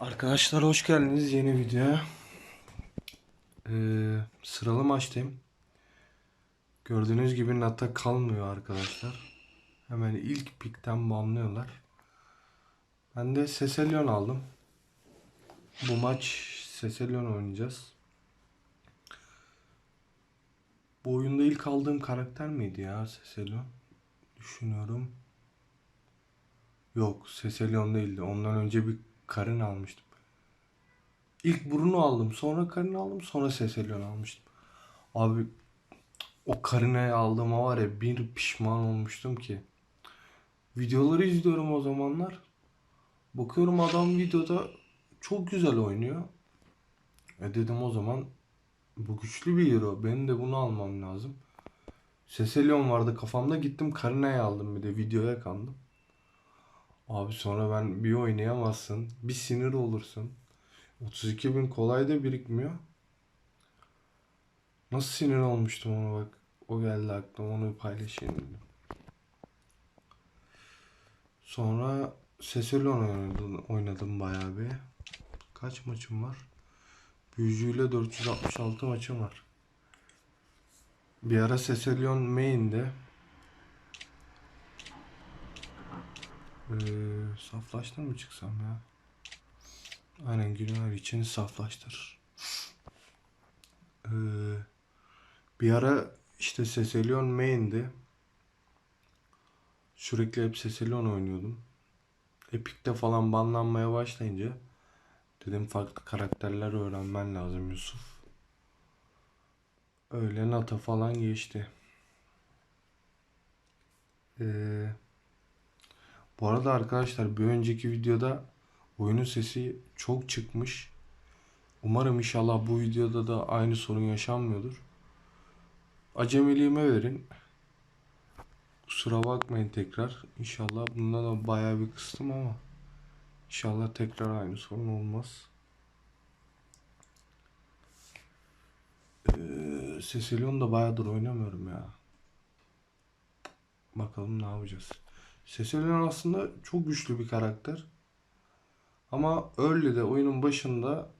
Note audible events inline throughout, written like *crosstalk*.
Arkadaşlar hoş geldiniz yeni videoya. Ee, sıralı maçtayım. Gördüğünüz gibi Nata kalmıyor arkadaşlar. Hemen ilk pikten banlıyorlar. Ben de Seselion aldım. Bu maç Seselion oynayacağız. Bu oyunda ilk aldığım karakter miydi ya Seselion? Düşünüyorum. Yok Seselion değildi. Ondan önce bir Karin almıştım. İlk Bruno aldım. Sonra Karin aldım. Sonra Seselion almıştım. Abi o Karina'yı aldığıma var ya bir pişman olmuştum ki. Videoları izliyorum o zamanlar. Bakıyorum adam videoda çok güzel oynuyor. E dedim o zaman bu güçlü bir hero. Benim de bunu almam lazım. Seselion vardı kafamda gittim Karina'yı aldım bir de videoya kandım. Abi sonra ben bir oynayamazsın. Bir sinir olursun. 32 bin kolay da birikmiyor. Nasıl sinir olmuştum ona bak. O geldi aklıma onu paylaşayım dedim. Sonra Seselion oynadım, oynadım bayağı bir. Kaç maçım var? Büyücüyle 466 maçım var. Bir ara Seselion main'de. Ee, saflaştır mı çıksam ya? Aynen günler için saflaştır. Ee, bir ara işte Seselion main'di. Sürekli hep Seselion oynuyordum. Epic'te falan banlanmaya başlayınca dedim farklı karakterler öğrenmen lazım Yusuf. Öyle Nata falan geçti. Eee bu arada arkadaşlar bir önceki videoda oyunun sesi çok çıkmış. Umarım inşallah bu videoda da aynı sorun yaşanmıyordur. Acemiliğime verin. Kusura bakmayın tekrar. İnşallah bundan da bayağı bir kıstım ama inşallah tekrar aynı sorun olmaz. Ee, Seselion da bayağıdır oynamıyorum ya. Bakalım ne yapacağız. Seselion aslında çok güçlü bir karakter. Ama early'de oyunun başında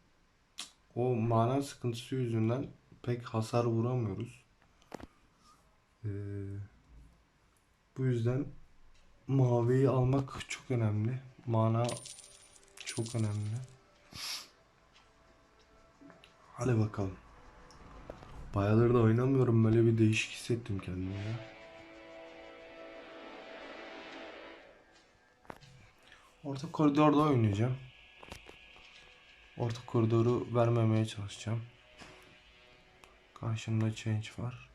o mana sıkıntısı yüzünden pek hasar vuramıyoruz. Ee, bu yüzden maviyi almak çok önemli. Mana çok önemli. Hadi bakalım. Bayağıdır da oynamıyorum. Böyle bir değişik hissettim kendimi ya. Orta koridorda oynayacağım. Orta koridoru vermemeye çalışacağım. Karşımda change var.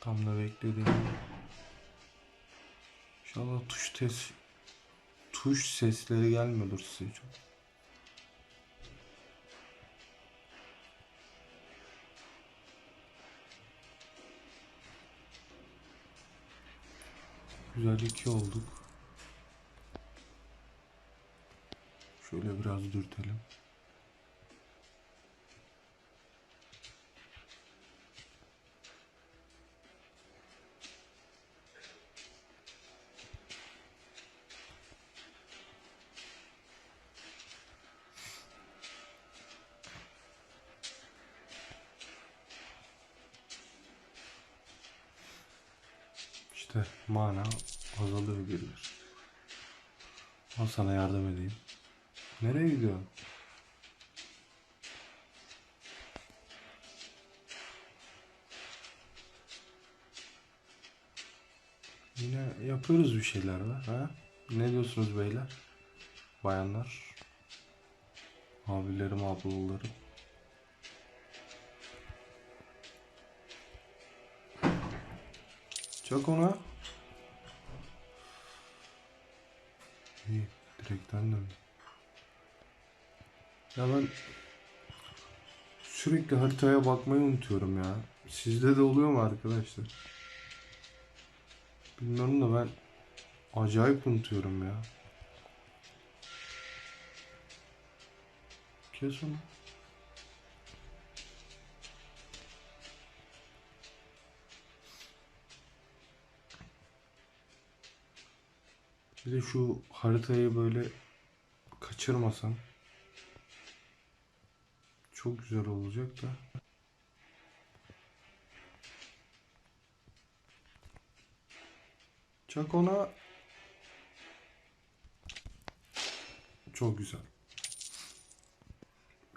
Tam da beklediğim. İnşallah tuş ses tuş sesleri gelmiyordur size çok. Güzel iki olduk. Şöyle biraz dürtelim. İşte mana azalıyor bir. Al sana yardım edeyim. Nereye gidiyor? Yine yapıyoruz bir şeyler var ha? Ne diyorsunuz beyler? Bayanlar. Abilerim, ablalarım. Çak ona. İyi, direkten döndü. Ya ben sürekli haritaya bakmayı unutuyorum ya. Sizde de oluyor mu arkadaşlar? Bilmiyorum da ben acayip unutuyorum ya. Kes onu. Bir de şu haritayı böyle kaç kaçırmasan. Çok güzel olacak da. Çak ona. Çok güzel.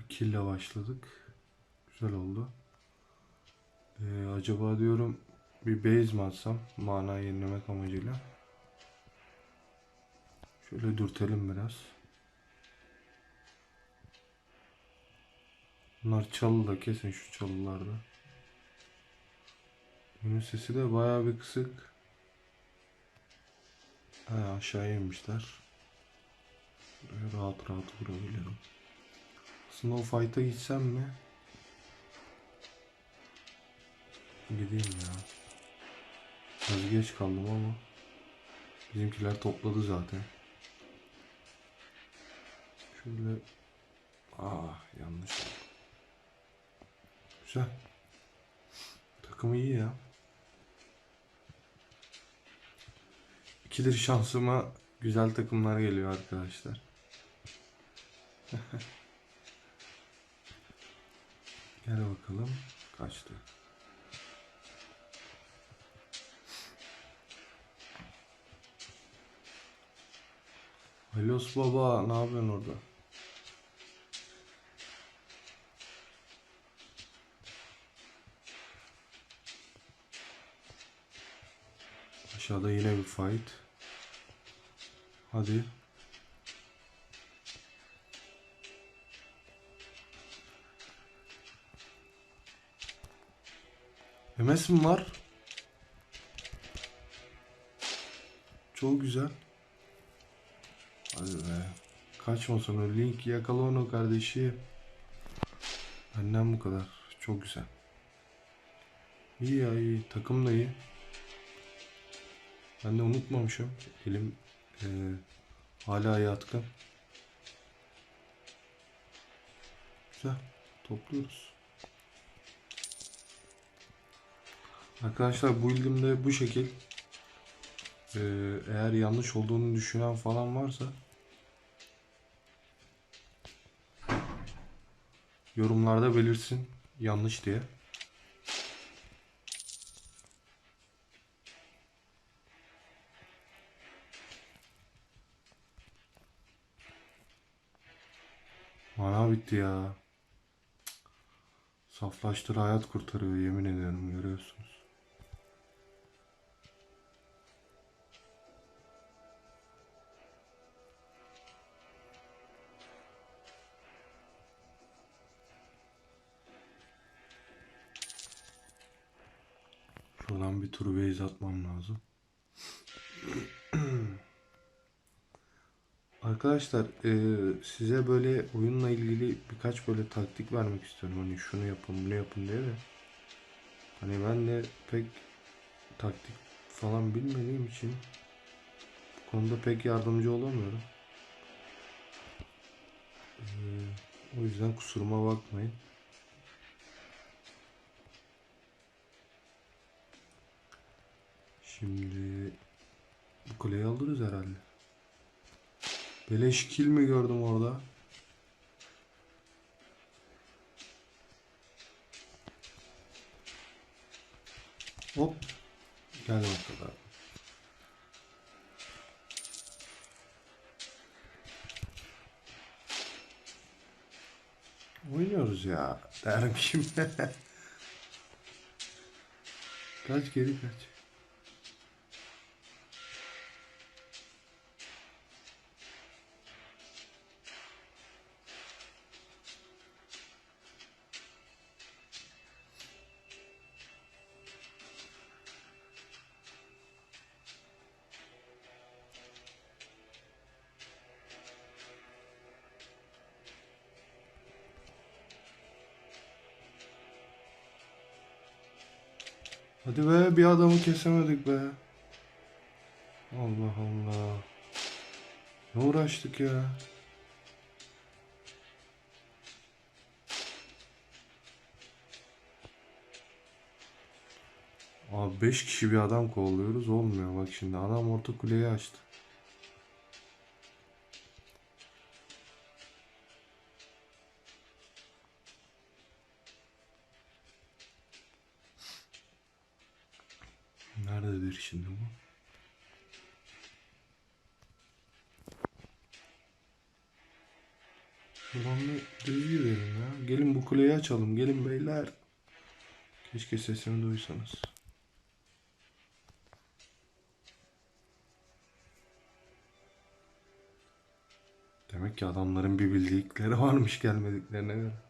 Kille başladık. Güzel oldu. Ee, acaba diyorum bir base mi atsam mana yenilemek amacıyla. Şöyle dürtelim biraz. Bunlar çalı da kesin şu çalılarda. Bunun sesi de bayağı bir kısık. Ha, aşağıya inmişler. Böyle rahat rahat vurabilirim. Aslında o fight'a gitsem mi? Gideyim ya. Biraz geç kaldım ama bizimkiler topladı zaten. Şöyle ah yanlış. Güzel. Takım iyi ya. İkidir şansıma güzel takımlar geliyor arkadaşlar. *laughs* Gel bakalım. Kaçtı. Halos baba ne yapıyorsun orada? Aşağıda yine bir fight. Hadi. MS var? Çok güzel. Hadi be. Kaçma sonra. Link yakala onu kardeşi. Benden bu kadar. Çok güzel. İyi ya iyi. Takım da iyi. Ben de unutmamışım. Elim eee, hala yatkın. Güzel. Topluyoruz. Arkadaşlar bu build'imde bu şekil. Eee, eğer yanlış olduğunu düşünen falan varsa yorumlarda belirsin yanlış diye. Mana bitti ya. Saflaştır hayat kurtarıyor yemin ediyorum görüyorsunuz. Şuradan bir tur base atmam lazım. Arkadaşlar eee, size böyle oyunla ilgili birkaç böyle taktik vermek istiyorum. Hani şunu yapın bunu yapın diye de. Hani ben de pek taktik falan bilmediğim için bu konuda pek yardımcı olamıyorum. Eee, o yüzden kusuruma bakmayın. Şimdi bu kuleyi alırız herhalde. Beleş kill mi gördüm orada? Hop. Gel bakalım. Oynuyoruz ya. Derim şimdi. *laughs* kaç geri kaç. Hadi be bir adamı kesemedik be. Allah Allah. Ne uğraştık ya. Abi 5 kişi bir adam kovalıyoruz olmuyor bak şimdi adam orta kuleyi açtı. Nerededir şimdi bu? Şuradan bir düz gidelim ya. Gelin bu kuleyi açalım. Gelin beyler. Keşke sesimi duysanız. Demek ki adamların bir bildikleri varmış gelmediklerine göre.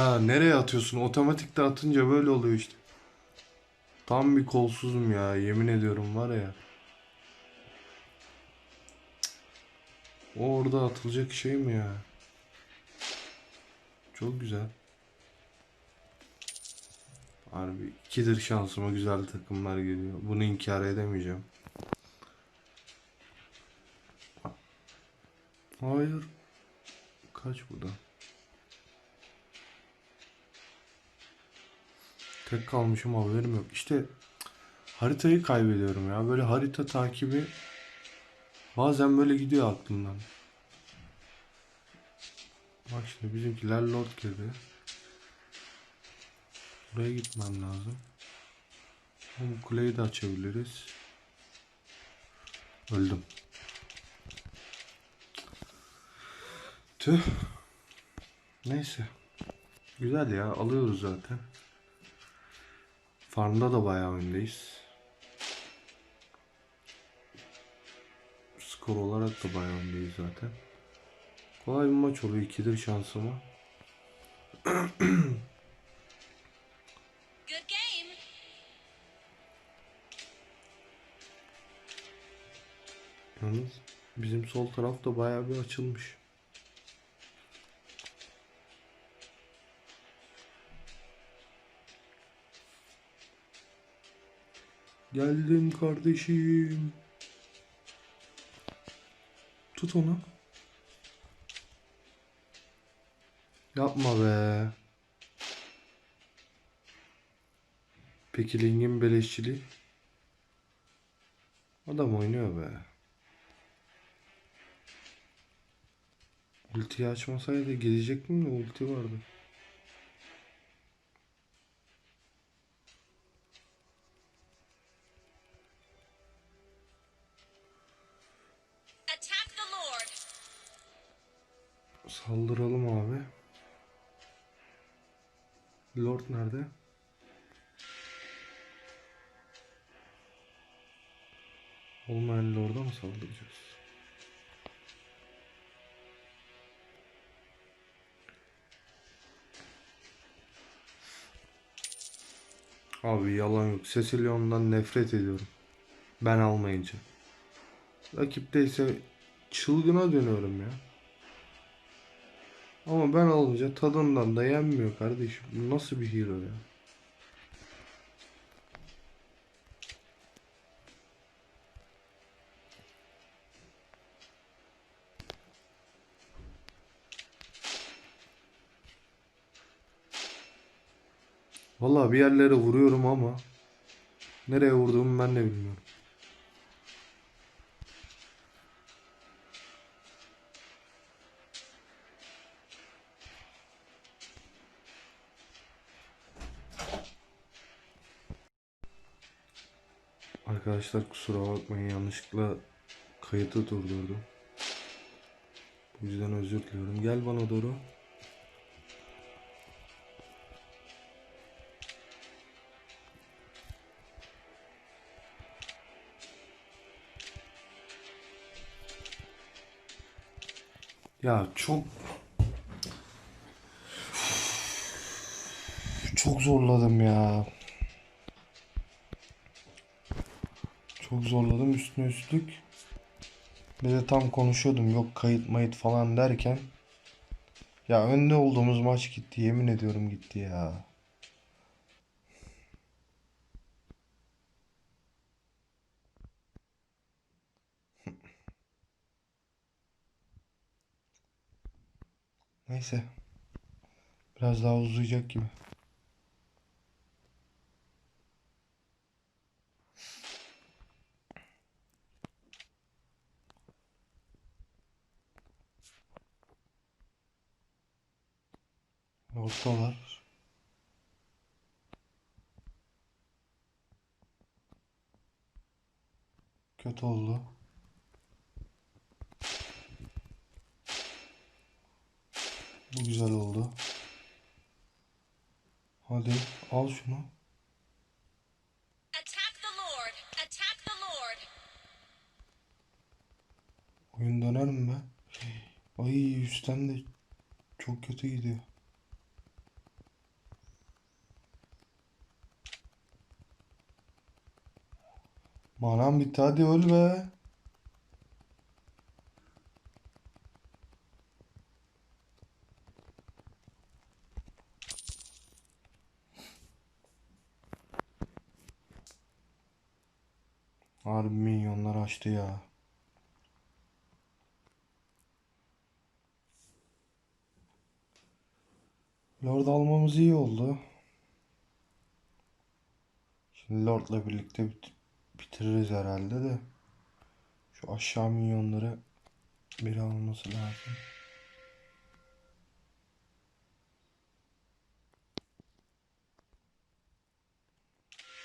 Ya nereye atıyorsun? Otomatikte atınca böyle oluyor işte. Tam bir kolsuzum ya. Yemin ediyorum var ya. O orada atılacak şey mi ya? Çok güzel. Harbi ikidir şansıma güzel takımlar geliyor. Bunu inkar edemeyeceğim. Hayır. Kaç burada? Tek kalmışım haberim yok. İşte haritayı kaybediyorum ya. Böyle harita takibi bazen böyle gidiyor aklımdan. Bak şimdi bizimkiler lord girdi. Buraya gitmem lazım. Bu kuleyi de açabiliriz. Öldüm. Tüh. Neyse. Güzel ya. Alıyoruz zaten. Farmda da bayağı öndeyiz. Skor olarak da bayağı öndeyiz zaten. Kolay bir maç oluyor. ikidir şansıma. *clears throat* Yalnız bizim sol taraf da bayağı bir açılmış. Geldim kardeşim. Tut onu. Yapma be. Peki Ling'in beleşçiliği? Adam oynuyor be. Ultiyi açmasaydı gelecektim de ulti vardı. Saldıralım abi. Lord nerede? Olmayan Lord'a mı saldıracağız? Abi yalan yok. Cecilion'dan nefret ediyorum. Ben almayınca. Rakipteyse çılgına dönüyorum ya. Ama ben alınca tadından da yenmiyor kardeşim. Nasıl bir hero ya? Vallahi bir yerlere vuruyorum ama nereye vurduğumu ben de bilmiyorum. Arkadaşlar kusura bakmayın yanlışlıkla kayıtı durdurdum. Bu yüzden özür diliyorum. Gel bana doğru. Ya çok çok zorladım ya. Çok zorladım üstüne üstlük. Bir de tam konuşuyordum yok kayıt mayıt falan derken. Ya önde olduğumuz maç gitti yemin ediyorum gitti ya. Neyse. Biraz daha uzayacak gibi. Ortalar. Kötü oldu. Bu güzel oldu. Hadi al şunu. Oyun döner mi be? Ay üstten de çok kötü gidiyor. Manam bitti hadi öl be. Harbi milyonlar açtı ya. Lord almamız iyi oldu. Şimdi Lord'la birlikte bit- bitiririz herhalde de. Şu aşağı minyonları bir alması lazım.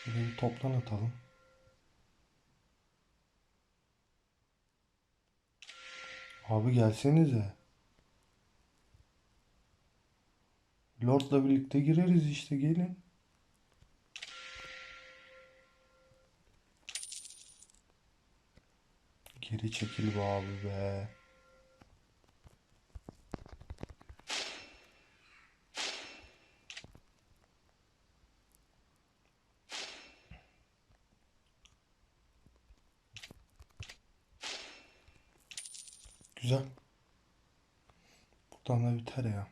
Şöyle bir toplan atalım. Abi gelsenize. Lord'la birlikte gireriz işte gelin. Geri çekil be abi be. Güzel. Buradan da biter ya.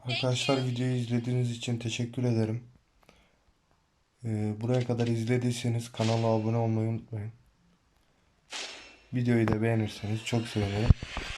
Arkadaşlar videoyu izlediğiniz için teşekkür ederim. Ee, buraya kadar izlediyseniz kanala abone olmayı unutmayın. Videoyu da beğenirseniz çok sevinirim.